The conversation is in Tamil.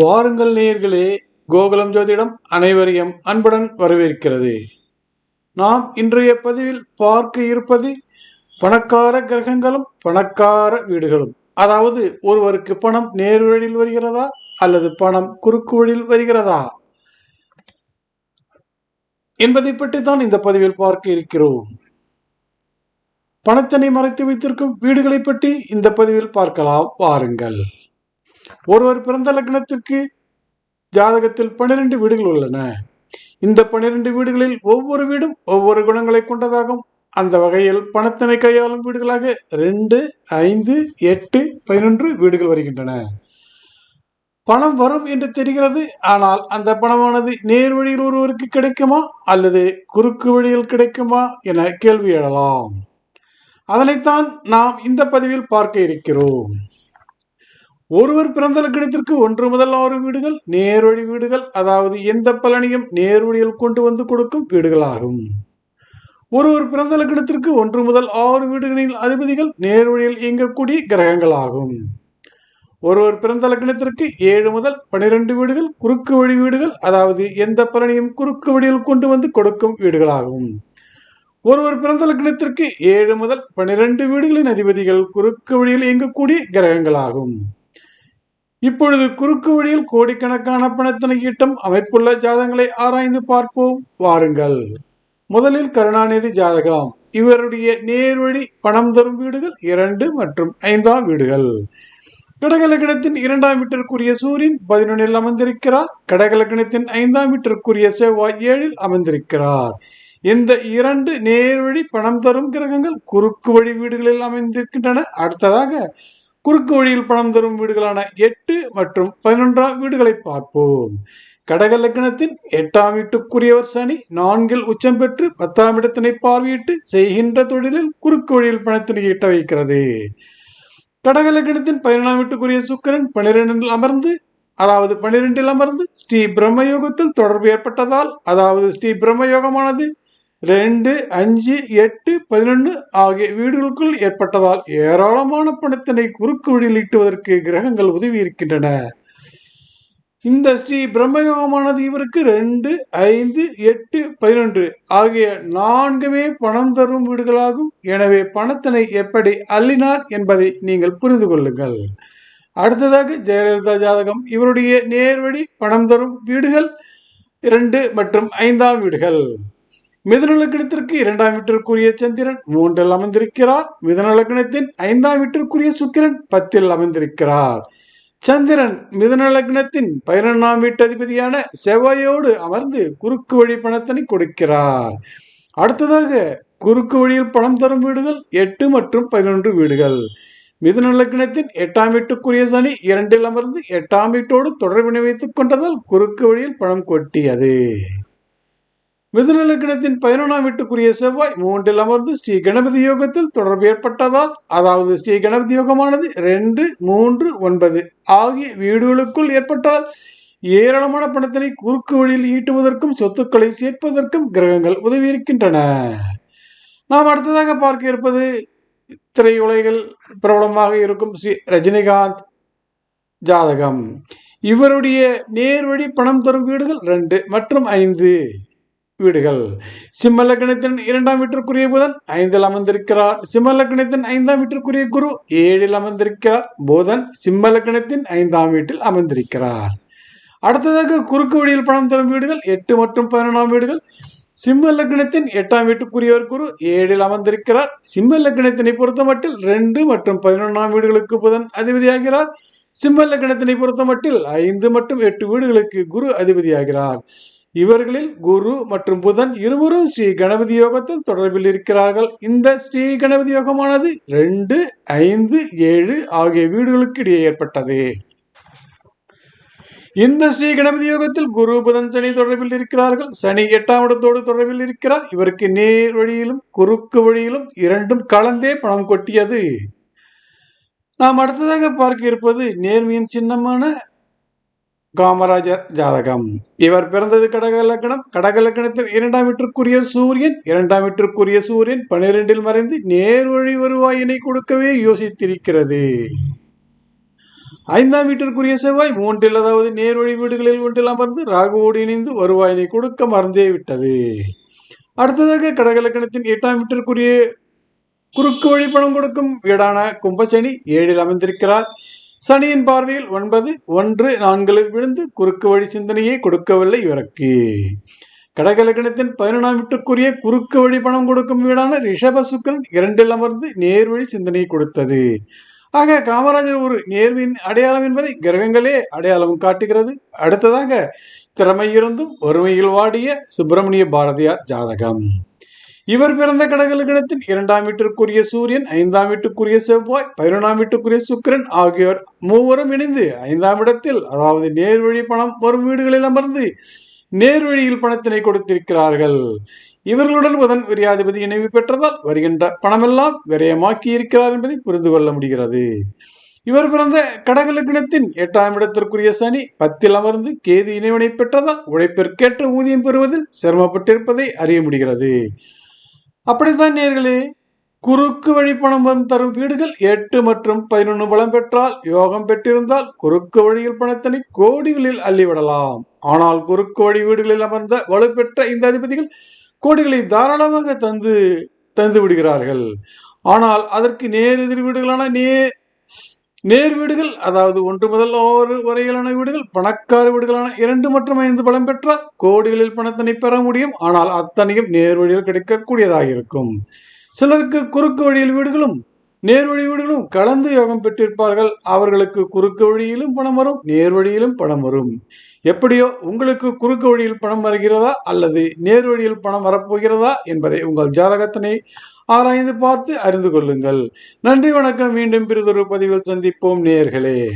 வாருங்கள் நேயர்களே கோகுலம் ஜோதிடம் அனைவரையும் அன்புடன் வரவேற்கிறது. நாம் இன்றைய பதிவில் பார்க்க இருப்பது பணக்கார கிரகங்களும் பணக்கார வீடுகளும். அதாவது ஒருவருக்கு பணம் நேர் வழியில் வருகிறதா அல்லது பணம் குறுக்கு வழியில் வருகிறதா? என்பதை பற்றி தான் இந்த பதிவில் பார்க்க இருக்கிறோம். பணத்தினை மறைத்து வைத்திருக்கும் வீடுகளை பற்றி இந்த பதிவில் பார்க்கலாம். வாருங்கள். ஒருவர் பிறந்த லக்னத்திற்கு ஜாதகத்தில் பன்னிரண்டு வீடுகள் உள்ளன. இந்த பன்னிரண்டு வீடுகளில் ஒவ்வொரு வீடும் ஒவ்வொரு குணங்களை கொண்டதாகும். அந்த வகையில் பணத்தினை கையாளும் வீடுகளாக ரெண்டு ஐந்து எட்டு பதினொன்று வீடுகள் வருகின்றன. பணம் வரும் என்று தெரிகிறது. ஆனால் அந்த பணமானது நேர் வழியில் ஒருவருக்கு கிடைக்குமா அல்லது குறுக்கு வழியில் கிடைக்குமா என கேள்வி எழலாம். அதனைத்தான் நாம் இந்த பதிவில் பார்க்க இருக்கிறோம். ஒருவர் பிறந்த லக்கணத்திற்கு ஒன்று முதல் ஆறு வீடுகள் நேர்வழி வீடுகள் அதாவது எந்த பலனையும் நேர்வழியில் கொண்டு வந்து கொடுக்கும் வீடுகளாகும். ஒருவர் பிறந்த லக்கணத்திற்கு ஒன்று முதல் ஆறு வீடுகளின் அதிபதிகள் நேர்வழியில் இயங்கக்கூடிய கிரகங்களாகும். ஒருவர் பிறந்த லக்கணத்திற்கு ஏழு முதல் பனிரெண்டு வீடுகள் குறுக்கு வழி வீடுகள் அதாவது எந்த பலனையும் குறுக்கு வழியில் கொண்டு வந்து கொடுக்கும் வீடுகளாகும். ஒருவர் பிறந்த லக்னத்திற்கு ஏழு முதல் பனிரெண்டு வீடுகளின் அதிபதிகள் குறுக்கு வழியில் இயங்கக்கூடிய கிரகங்களாகும். இப்பொழுது குறுக்கு வழியில் கோடிக்கணக்கான பணத்தினை ஈட்டம் அமைப்புள்ள ஜாதகங்களை ஆராய்ந்து பார்ப்போம். வாருங்கள். முதலில் கருணாநிதி ஜாதகம். இவருடைய நேர்வழி பணம் தரும் வீடுகள் இரண்டு மற்றும் ஐந்தாம் வீடுகள். கடகலக்கணத்தின் இரண்டாம் வீட்டிற்குரிய சூரியன் பதினொன்னில் அமர்ந்திருக்கிறார். கடகலக்கணத்தின் ஐந்தாம் வீட்டிற்குரிய செவ்வாய் ஏழில் அமர்ந்திருக்கிறார். இந்த இரண்டு நேர்வழி பணம் தரும் கிரகங்கள் குறுக்கு வழி வீடுகளில் அமைந்திருக்கின்றன. அடுத்ததாக குறுக்கு வழியில் பணம் தரும் வீடுகளான எட்டு மற்றும் பதினொன்றாம் வீடுகளை பார்ப்போம். கடக லக்னத்தின் எட்டாம் வீட்டுக்குரியவர் சனி நான்கில் உச்சம் பெற்று பத்தாம் இடத்தினை பார்வையிட்டு செய்கின்ற தொழிலில் குறுக்கு வழியில் பணத்தினை ஈட்ட வைக்கிறது. கடக லக்னத்தின் பதினொன்றாம் வீட்டுக்குரிய சுக்கரன் பனிரெண்டில் அமர்ந்து அதாவது பனிரெண்டில் அமர்ந்து ஸ்ரீ பிரம்மயோகத்தில் தொடர்பு ஏற்பட்டதால் அதாவது ஸ்ரீ பிரம்மயோகமானது ரெண்டு அஞ்சு எட்டு பதினொன்று ஆகிய வீடுகளுக்குள் ஏற்பட்டதால் ஏராளமான பணத்தினை குறுக்கு வழியில் ஈட்டுவதற்கு கிரகங்கள் உதவி இருக்கின்றன. இந்த ஸ்ரீ பிரம்மயோகமானது இவருக்கு ரெண்டு ஐந்து எட்டு பதினொன்று ஆகிய நான்குமே பணம் தரும் வீடுகளாகும். எனவே பணத்தினை எப்படி அள்ளினார் என்பதை நீங்கள் புரிந்து கொள்ளுங்கள். அடுத்ததாக ஜெயலலிதா ஜாதகம். இவருடைய நேர்வழி பணம் தரும் வீடுகள் இரண்டு மற்றும் ஐந்தாம் வீடுகள். மிதநலக்கணத்திற்கு இரண்டாம் வீட்டிற்குரிய சந்திரன் மூன்றில் அமர்ந்திருக்கிறார். மிதநலக்கணத்தின் ஐந்தாம் வீட்டிற்குரிய சுக்கிரன் பத்தில் அமர்ந்திருக்கிறார். சந்திரன் மிதநலக்கணத்தின் பதினொன்றாம் வீட்டு அதிபதியான செவ்வாயோடு அமர்ந்து குறுக்கு வழி பணத்தினை கொடுக்கிறார். அடுத்ததாக குறுக்கு வழியில் பணம் தரும் வீடுகள் எட்டு மற்றும் பதினொன்று வீடுகள். மிதுன லக்னத்தின் எட்டாம் வீட்டுக்குரிய சனி இரண்டில் அமர்ந்து எட்டாம் வீட்டோடு தொடர்பினை வைத்துக் கொண்டதால் குறுக்கு வழியில் பணம் கொட்டியது. மிதுன பதினொன்றாம் வீட்டுக்குரிய செவ்வாய் மூன்றில் அமர்ந்து ஸ்ரீ கணபதி யோகத்தில் தொடர்பு ஏற்பட்டதால் அதாவது ஸ்ரீ கணபதி யோகமானது ரெண்டு மூன்று ஒன்பது ஆகிய வீடுகளுக்குள் ஏற்பட்டால் ஏராளமான பணத்தினை குறுக்கு வழியில் ஈட்டுவதற்கும் சொத்துக்களை சேர்ப்பதற்கும் கிரகங்கள் உதவி இருக்கின்றன. நாம் அடுத்ததாக பார்க்க இருப்பது திரையுலைகள் பிரபலமாக இருக்கும் ஸ்ரீ ரஜினிகாந்த் ஜாதகம். இவருடைய நேர்வழி பணம் தரும் வீடுகள் ரெண்டு மற்றும் ஐந்து. வீடுகள். சிம்ம லக்னத்தின் இரண்டாம் வீட்டிற்குரிய புதன் ஐந்தில் அமர்ந்திருக்கிறார். சிம்ம லக்னத்தின் ஐந்தாம் வீட்டிற்குரிய குரு ஏழில் அமர்ந்திருக்கிறார். புதன் சிம்ம லக்னத்தின் ஐந்தாம் வீட்டில் அமர்ந்திருக்கிறார். அடுத்ததாக குறுக்கு வழியில் பணம் தரும் வீடுகள் எட்டு மற்றும் பதினொன்றாம் வீடுகள். சிம்ம லக்னத்தின் எட்டாம் வீட்டுக்குரியவர் குரு ஏழில் அமர்ந்திருக்கிறார். சிம்ம லக்னத்தினை பொறுத்தமட்டில் ரெண்டு மற்றும் பதினொன்றாம் வீடுகளுக்கு புதன் அதிபதியாகிறார். சிம்ம லக்னத்தினை பொறுத்தமட்டில் ஐந்து மற்றும் எட்டு வீடுகளுக்கு குரு அதிபதியாகிறார். இவர்களில் குரு மற்றும் புதன் இருவரும் ஸ்ரீ கணபதி யோகத்தில் தொடர்பில் இருக்கிறார்கள். இந்த ஸ்ரீ கணபதி யோகமானது ரெண்டு ஐந்து ஏழு ஆகிய வீடுகளுக்கு இடையே ஏற்பட்டது. இந்த ஸ்ரீ கணபதி யோகத்தில் குரு புதன் சனி தொடர்பில் இருக்கிறார்கள். சனி எட்டாம் இடத்தோடு தொடர்பில் இருக்கிறார். இவருக்கு நேர் வழியிலும் குறுக்கு வழியிலும் இரண்டும் கலந்தே பணம் கொட்டியது. நாம் அடுத்ததாக பார்க்க இருப்பது நேர்மையின் சின்னமான காமராஜர் ஜாதகம். இவர் பிறந்தது கடக லக்கணம் கடக லக்கணத்தில் இரண்டாம் வீட்டிற்குரிய சூரியன் இரண்டாம் வீட்டிற்குரிய சூரியன் பனிரெண்டில் மறைந்து நேர் வழி வருவாயினை கொடுக்கவே யோசித்திருக்கிறது. ஐந்தாம் வீட்டிற்குரிய செவ்வாய் மூன்றில் அதாவது நேர்வழி வீடுகளில் ஒன்றில் அமர்ந்து ராகுவோடு இணைந்து வருவாயினை கொடுக்க மறந்தே விட்டது. அடுத்ததாக கடகலக்கணத்தின் எட்டாம் வீட்டிற்குரிய குறுக்கு வழி பணம் கொடுக்கும் வீடான கும்பசனி ஏழில் அமைந்திருக்கிறார். சனியின் பார்வையில் ஒன்பது ஒன்று நான்கில் விழுந்து குறுக்கு வழி சிந்தனையை கொடுக்கவில்லை இவருக்கு. கடகலக்கணத்தின் பதினொன்றாம் வீட்டுக்குரிய குறுக்கு வழி பணம் கொடுக்கும் வீடான ரிஷப சுக்கரன் இரண்டில் அமர்ந்து நேர்வழி சிந்தனையை கொடுத்தது. ஆக காமராஜர் ஒரு நேர்வின் அடையாளம் என்பதை கிரகங்களே அடையாளம் காட்டுகிறது. அடுத்ததாக திறமையிருந்தும் ஒருமையில் வாடிய சுப்பிரமணிய பாரதியார் ஜாதகம். இவர் பிறந்த கடகலக்கணத்தின் இரண்டாம் வீட்டிற்குரிய சூரியன் ஐந்தாம் வீட்டுக்குரிய செவ்வாய் பதினொன்றாம் வீட்டுக்குரிய சுக்கிரன் ஆகியோர் மூவரும் இணைந்து ஐந்தாம் இடத்தில் அதாவது நேர்வழி பணம் வரும் வீடுகளில் அமர்ந்து நேர்வழியில் பணத்தினை கொடுத்திருக்கிறார்கள். இவர்களுடன் புதன் விரியாதிபதி இணைவு பெற்றதால் வருகின்ற பணமெல்லாம் விரயமாக்கி இருக்கிறார் என்பதை புரிந்து கொள்ள முடிகிறது. இவர் பிறந்த கடகலக்கணத்தின் எட்டாம் இடத்திற்குரிய சனி பத்தில் அமர்ந்து கேது இணைவினை பெற்றதால் உழைப்பிற்கேற்ற ஊதியம் பெறுவதில் சிரமப்பட்டிருப்பதை அறிய முடிகிறது. அப்படித்தான் நேர்களே குறுக்கு வழி பணம் தரும் வீடுகள் எட்டு மற்றும் பதினொன்று பலம் பெற்றால் யோகம் பெற்றிருந்தால் குறுக்கு வழியில் பணத்தினை கோடிகளில் அள்ளிவிடலாம். ஆனால் குறுக்கு வழி வீடுகளில் அமர்ந்த வலுப்பெற்ற இந்த அதிபதிகள் கோடிகளை தாராளமாக தந்து தந்து விடுகிறார்கள். ஆனால் அதற்கு நேர் எதிர் வீடுகளான நே நேர் வீடுகள் அதாவது ஒன்று முதல் ஆறு வரையிலான வீடுகள் பணக்கார வீடுகளான இரண்டு மற்றும் ஐந்து பலம் பெற்றால் கோடிகளில் பணத்தினை பெற முடியும். ஆனால் அத்தனையும் நேர் வழியில் கிடைக்கக்கூடியதாக இருக்கும். சிலருக்கு குறுக்கு வழியில் வீடுகளும் நேர்வழி வீடுகளும் கலந்து யோகம் பெற்றிருப்பார்கள். அவர்களுக்கு குறுக்கு வழியிலும் பணம் வரும் நேர்வழியிலும் பணம் வரும். எப்படியோ உங்களுக்கு குறுக்கு வழியில் பணம் வருகிறதா அல்லது நேர்வழியில் பணம் வரப்போகிறதா என்பதை உங்கள் ஜாதகத்தினை ஆராய்ந்து பார்த்து அறிந்து கொள்ளுங்கள். நன்றி வணக்கம். மீண்டும் பிறிதொரு பதிவில் சந்திப்போம். நேர்களே.